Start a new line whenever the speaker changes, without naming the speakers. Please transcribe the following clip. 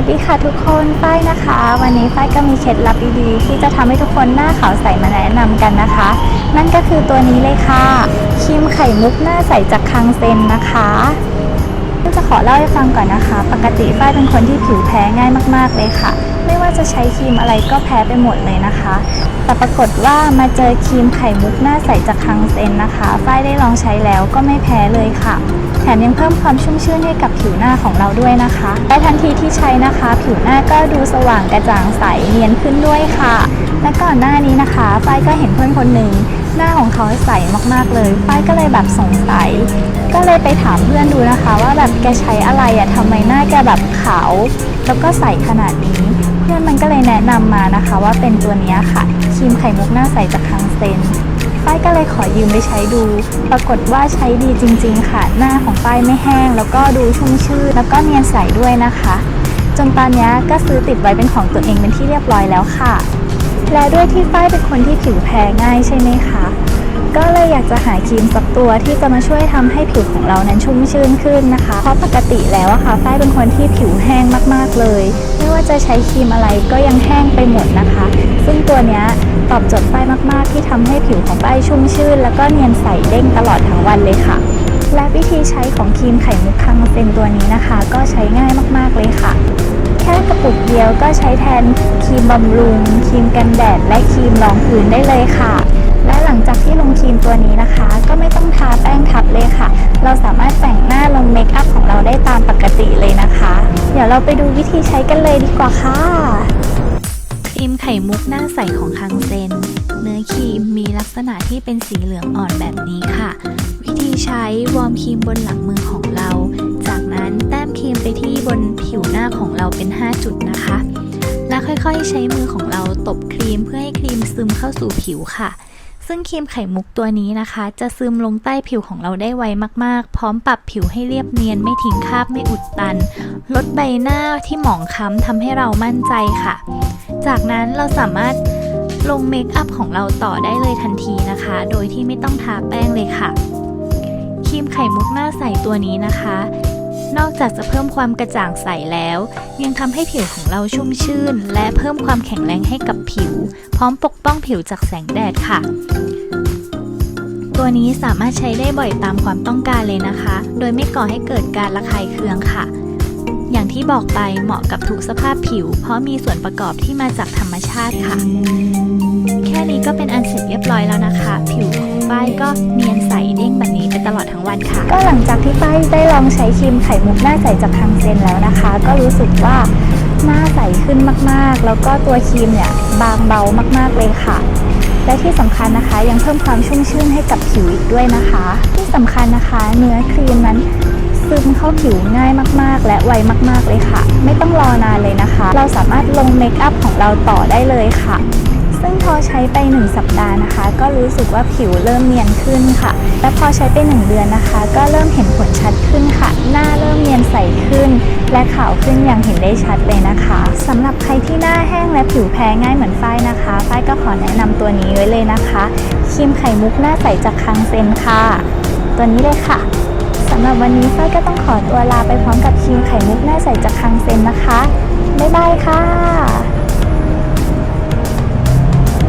วัสดีค่ะทุกคนฝ้ายนะคะ วันนี้ฝ้ายก็มีเคล็ดลับดีๆ ที่จะทำให้ทุกคนหน้าขาวใสมาแนะนำกันนะคะ นั่นก็คือตัวนี้เลยค่ะครีมไข่มุกหน้าใสจากคังเซนนะคะจะขอเล่าให้ฟังก่อนนะคะ ปกติฝ้ายเป็นคนที่ผิวแพ้ง่ายมาก ๆเลยค่ะ ไม่ว่าจะใช้ครีมอะไรก็แพ้ไปหมดเลยนะคะ แต่ปรากฏว่ามาเจอครีมไข่มุกหน้าใสจากคังเซนนะคะฝ้ายได้ลองใช้แล้วก็ไม่แพ้เลยค่ะ แถมยังเพิ่มความชุ่มชื่นให้กับผิวหน้าของเราด้วยนะคะและทันทีที่ใช้นะคะ ผิวหน้าก็ดูสว่างกระจ่างใสเนียนขึ้นด้วยค่ะ และก่อนหน้านี้นะคะฝ้ายก็เห็นเพื่อนคนหนึ่งหน้าของเขาใสมากๆเลยฝ้ายก็เลยแบบสงสัย ก็เลยไปถามเพื่อนดูนะคะ ว่าแบบแกใช้อะไรอะทำไมหน้าแกแบบขาว แล้วก็ใสขนาดนี้ พื่อนมันก็เลยแนะนำมานะคะว่าเป็นตัวนี้ค่ะครีมไข่มุกหน้าใสจากคังเซนฝ้ายก็เลยขอยืมไปใช้ดู ปรากฏว่าใช้ดีจริง ๆ ค่ะ หน้าของฝ้ายไม่แห้ง แล้วก็ดูชุ่มชื่นแล้วก็เนียนใสด้วยนะคะ จนตอนนี้ก็ซื้อติดไว้เป็นของตัวเองเป็นที่เรียบร้อยแล้วค่ะ และด้วยที่ฝ้ายเป็นคนที่ผิวแพ้ง่ายใช่ไหมคะ ก็เลยอยากจะหาครีมสักตัวที่จะมาช่วยทำให้ผิวของเรานั้นชุ่มชื่นขึ้นนะคะ เพราะปกติแล้วอะค่ะฝ้ายเป็นคนที่ผิวแห้งมากๆเลย ไม่ว่าจะใช้ครีมอะไรก็ยังแห้งไปหมดนะคะ ซึ่งตัวเนี้ยตอบโจทย์ฝ้ายมากๆ ที่ทำให้ผิวของฝ้ายชุ่มชื่น แล้วก็เนียนใสเด้งตลอดทั้งวันเลยค่ะและวิธีใช้ของครีมไข่มุกคังเซนตัวนี้นะคะ ก็ใช้ง่ายมากๆเลยค่ะ แค่กระปุกเดียวก็ใช้แทนครีมบำรุง ครีมกันแดด และครีมรองพื้นได้เลยค่ะ หลังจากที่ลงครีมตัวนี้นะคะ ก็ไม่ต้องทาแป้งทับเลยค่ะ เราสามารถแต่งหน้าลงเมคอัพของเราได้ตามปกติเลยนะคะ เดี๋ยวเราไปดูวิธีใช้กันเลยดีกว่าค่ะ
ครีมไข่มุกหน้าใสของคังเซน เนื้อครีมมีลักษณะที่เป็นสีเหลืองอ่อนแบบนี้ค่ะ วิธีใช้วอร์มครีมบนหลังมือของเรา จากนั้นแต้มครีมไปที่บนผิวหน้าของเราเป็น 5 จุดนะคะแล้วค่อยๆ ใช้มือของเราตบครีมเพื่อให้ครีมซึมเข้าสู่ผิวค่ะ ซึ่งครีมไข่มุกตัวนี้นะคะ จะซึมลงใต้ผิวของเราได้ไวมากๆ พร้อมปรับผิวให้เรียบเนียนไม่ทิ้งคราบไม่อุดตัน ลดใบหน้าที่หมองคล้ำทำให้เรามั่นใจค่ะ จากนั้นเราสามารถลงเมคอัพของเราต่อได้เลยทันทีนะคะ โดยที่ไม่ต้องทาแป้งเลยค่ะครีมไข่มุกหน้าใสตัวนี้นะคะ นอกจากจะเพิ่มความกระจ่างใสแล้ว ยังทำให้ผิวของเราชุ่มชื่น และเพิ่มความแข็งแรงให้กับผิว พร้อมปกป้องผิวจากแสงแดดค่ะ ตัวนี้สามารถใช้ได้บ่อยตามความต้องการเลยนะคะ โดยไม่ก่อให้เกิดการระคายเคืองค่ะ อย่างที่บอกไปเหมาะกับทุกสภาพผิว เพราะมีส่วนประกอบที่มาจากธรรมชาติค่ะ แค่นี้ก็เป็นอันเสร็จเรียบร้อยแล้วนะคะ ผิวของฝ้ายก็เนียนใสเด้งแบบนี้ไปตลอดทั้งวันค่ะ
ก็หลังจากที่ฝ้ายได้ลองใช้ครีมไขมุกหน้าใสจากคังเซนแล้วนะคะ ก็รู้สึกว่าหน้าใสขึ้นมากๆ แล้วก็ตัวครีมเนี่ยบางเบามากๆเลยค่ะและที่สำคัญนะคะยังเพิ่มความชุ่มชื่นให้กับผิวอีกด้วยนะคะ ที่สำคัญนะคะเนื้อครีมนั้นซึมเข้าผิวง่ายมากๆ และไวมากๆเลยค่ะ ไม่ต้องรอนานเลยนะคะ เราสามารถลงเมคอัพของเราต่อได้เลยค่ะ ซึ่งพอใช้ไป 1 สัปดาห์นะคะ ก็รู้สึกว่าผิวเริ่มเนียนขึ้นค่ะ และพอใช้ไป 1 เดือนนะคะ ก็เริ่มเห็นผลชัดขึ้นค่ะ หน้าเริ่มเนียนใสขึ้น และขาวขึ้นอย่างเห็นได้ชัดเลยนะคะสำหรับใครที่หน้าแห้งและผิวแพ้ง่ายเหมือนฝ้ายนะคะฝ้ายก็ขอแนะนำตัวนี้ไว้เลยนะคะครีมไข่มุกหน้าใสจากคังเซนค่ะ ตัวนี้เลยค่ะสำหรับวันนี้ฝ้ายก็ต้องขอตัวลาไปพร้อมกับครีมไข่มุกหน้าใสจากคังเซนนะคะบ๊ายบายค่ะ